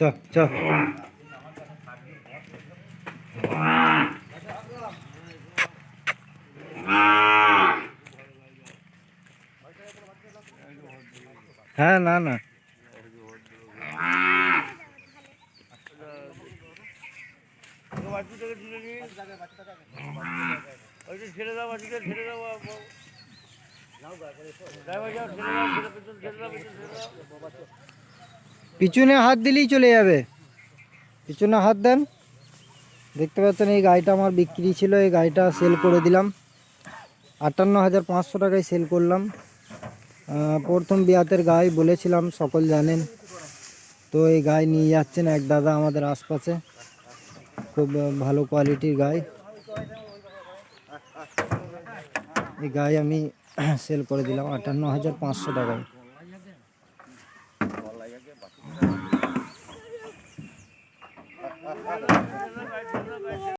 চ চ হ্যাঁ না না। ছেড়ে দাও বাচ্চাটা ছেড়ে দাও ড্রাইভার যাও ছেড়ে দাও ছেড়ে দাও ছেড়ে দাও পিছনে হাত দিলেই চলে যাবে। পিছনে হাত দেন। দেখতে পাচ্ছেন, এই গাড়িটা আমার বিক্রি ছিল, এই গাড়িটা সেল করে দিলাম। আটান্ন হাজার পাঁচশো টাকায় সেল করলাম। প্রথম বিয়াতের গাই বলেছিলাম, সকল জানেন। তো এই গাই নিয়ে যাচ্ছেন এক দাদা আমাদের আশপাশে। খুব ভালো কোয়ালিটির গাই। এই গাই আমি সেল করে দিলাম, আটান্ন হাজার পাঁচশো টাকায়। जाएगा कि बाकी तो